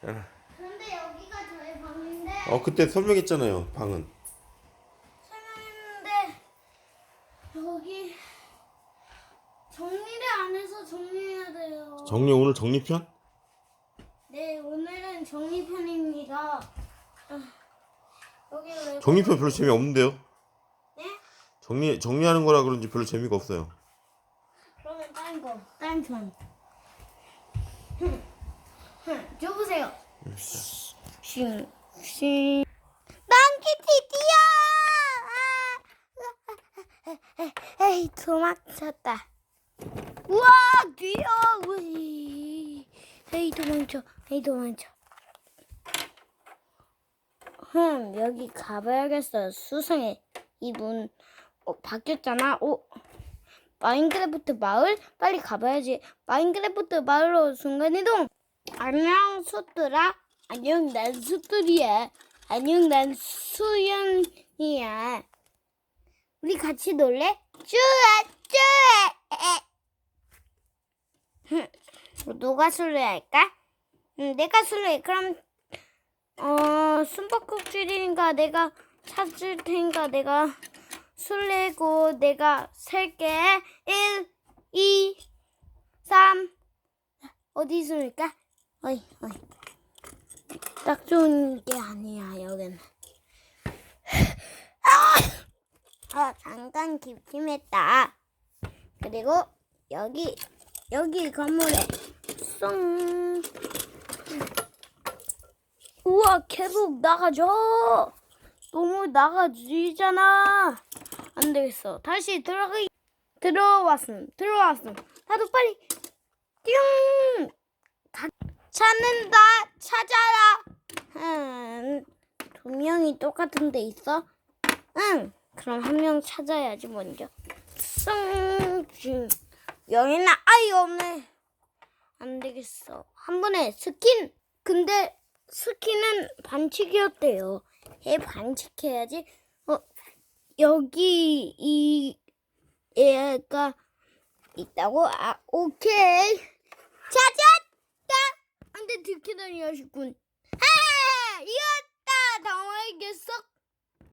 그런데 여기가 저희 방인데 어 그때 설명했잖아요 방은 설명했는데 여기 정리를 안 해서 정리해야 돼요. 정리 오늘 정리편? 네, 오늘은 정리편입니다. 아, 여기 왜 정리편 별로 재미 없는데요 네? 정리 정리하는 거라 그런지 별로 재미가 없어요 그러면 다른 거, 다른 편. 흠, 줘보세요. 싱, 싱. 망키티 뛰어! 아! 에이, 도망쳤다. 우와! 우이. 에이, 도망쳐. 에이, 도망쳐. 흠, 여기 가봐야겠어. 수상해. 이 문, 어, 바뀌었잖아. 오. 마인크래프트 마을 빨리 가봐야지. 마인크래프트 마을로 순간이동. 안녕 수들아. 안녕 난 수들이야. 안녕 난 수연이야. 우리 같이 놀래? 좋아 좋아. 흠, 누가 술래 할까? 응, 내가 술래. 그럼 어 숨바꼭질인가 내가 찾을 테니까 내가 술래고 내가 셀게 1, 2, 3 어디 있을까? 어이 어이 딱 좋은 게 아니야 여기는 아 잠깐 기침했다 그리고 여기 여기 건물에 쏙 우와 계속 나가죠 너무 나가지잖아 안 되겠어. 다시 들어가기 들어왔음. 들어왔음. 나도 빨리 띵 가, 찾는다. 찾아라. 음, 두 명이 똑같은 데 있어? 응. 그럼 한 명 찾아야지 먼저. 쏙. 징. 여기는 아이 없네. 안 되겠어. 한 번에 스킨. 근데 스킨은 반칙이었대요. 얘 반칙해야지. 어, 여기 이 애가 있다고? 아 오케이 안돼 들키다니 하셨군. 아 이겼다! 당황했어